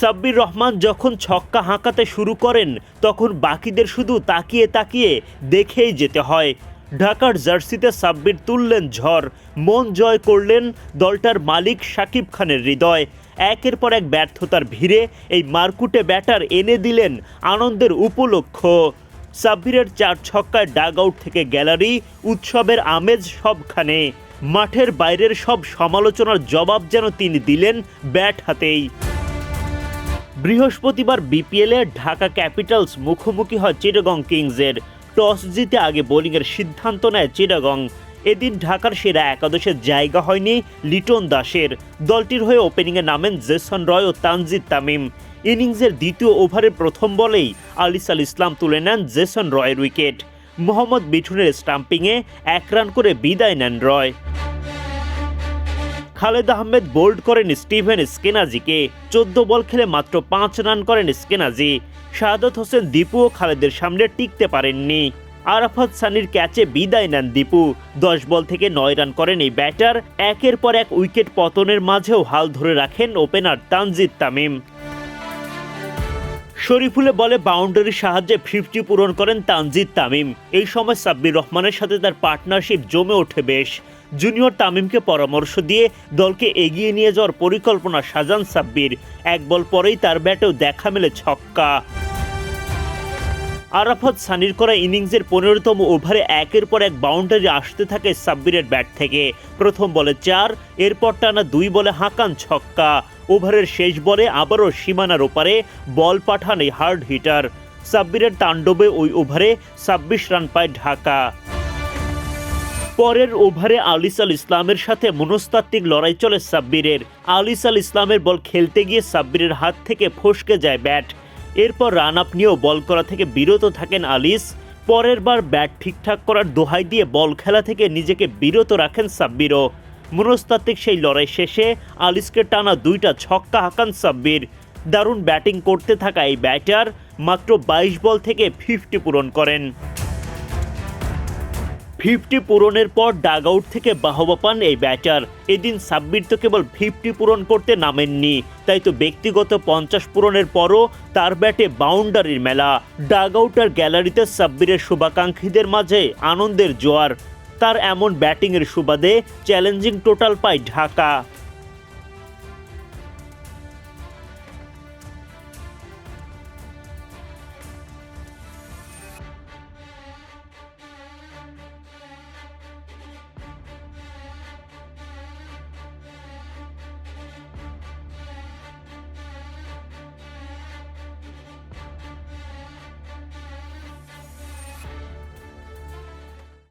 সাব্বির রহমান যখন ছক্কা হাঁকাতে শুরু করেন, তখন বাকিদের শুধু তাকিয়ে তাকিয়ে দেখেই যেতে হয়। ঢাকার জার্সিতে সাব্বির তুললেন ঝড়, মন জয় করলেন দলটার মালিক সাকিব খানের হৃদয়। একের পর এক ব্যর্থতার ভিড়ে এই মারকুটে ব্যাটার এনে দিলেন আনন্দের উপলক্ষ। সাব্বিরের চার ছক্কায় ডাগ আউট থেকে গ্যালারি, উৎসবের আমেজ সবখানে। মাঠের বাইরের সব সমালোচনার জবাব যেন তিনি দিলেন ব্যাট হাতেই। বৃহস্পতিবার বিপিএলে ঢাকা ক্যাপিটালস মুখোমুখি হয় চিটাগং কিংসের। টস জিতে আগে বোলিংয়ের সিদ্ধান্ত নেয় চিটাগং। এদিন ঢাকার সেরা একাদশের জায়গা হয়নি লিটন দাসের। দলটির হয়ে ওপেনিংয়ে নামেন জেসন রয় ও তানজিদ তামিম। ইনিংসের দ্বিতীয় ওভারের প্রথম বলেই আলিস আল ইসলাম তুলে নেন জেসন রয়ের উইকেট। মোহাম্মদ মিঠুনের স্টাম্পিংয়ে এক রান করে বিদায় নেন রয়। খালেদ আহমেদ বোল্ড করেন স্টিভেন স্কেনাজিকে। চোদ্দ বল খেলে মাত্র পাঁচ রান করেন স্কেনাজি। শাহাদত হোসেন দীপু ও খালেদের সামনে টিকতে পারেননি। আরাফাত সানির ক্যাচে বিদায় নেন দীপু। দশ বল থেকে নয় রান করেন এই ব্যাটার। একের পর এক উইকেট পতনের মাঝেও হাল ধরে রাখেন ওপেনার তানজিদ তামিম। শরীফুলে বলে বাউন্ডারির সাহায্যে ফিফটি পূরণ করেন তানজিদ তামিম। এই সময় সাব্বির রহমানের সাথে তার পার্টনারশিপ জমে ওঠে বেশ। জুনিয়র তামিমকে পরামর্শ দিয়ে দলকে এগিয়ে নিয়ে যাওয়ার পরিকল্পনা সাজান সাব্বির। এক বল পরেই তার ব্যাটেও দেখা মেলে ছক্কা। আরাফত সানির করা ইনিংসের পনেরোতম ওভারে একের পর এক বাউন্ডারি আসতে থাকে সাব্বিরের ব্যাট থেকে। প্রথম বলে চার, এরপর টানা দুই বলে হাঁকান ছক্কা। ওভারের শেষ বলে আবারও সীমানার ওপারে বল পাঠান এই হার্ড হিটার। সাব্বিরের তাণ্ডবে ওই ওভারে ছাব্বিশ রান পায় ঢাকা। পরের ওভারে আলিস আল ইসলামের সাথে মনস্তাত্ত্বিক লড়াই চলে সাব্বিরের। আলিস আল ইসলামের বল খেলতে গিয়ে সাব্বিরের হাত থেকে ফসকে যায় ব্যাট। এরপর রান আপ নিয়েও বল করা থেকে বিরত থাকেন আলিস। পরের বার ব্যাট ঠিকঠাক করার দোহাই দিয়ে বল খেলা থেকে নিজেকে বিরত রাখেন সাব্বিরও। মনস্তাত্ত্বিক সেই লড়াই শেষে আলিসকে টানা দুইটা ছক্কা হাঁকান সাব্বির। দারুণ ব্যাটিং করতে থাকা এই ব্যাটার মাত্র বাইশ বল থেকে ফিফটি পূরণ করেন। ফিফটি পূরণের পর ডাগ আউট থেকে বাহবা পান এই ব্যাটার। এদিন সাব্বির তো কেবল ফিফটি পূরণ করতে নামেননি, তাই তো ব্যক্তিগত পঞ্চাশ পূরণের পরও তার ব্যাটে বাউন্ডারির মেলা। ডাগ আউট আর গ্যালারিতে সাব্বিরের শুভাকাঙ্ক্ষীদের মাঝে আনন্দের জোয়ার। তার এমন ব্যাটিংয়ের সুবাদে চ্যালেঞ্জিং টোটাল পায় ঢাকা।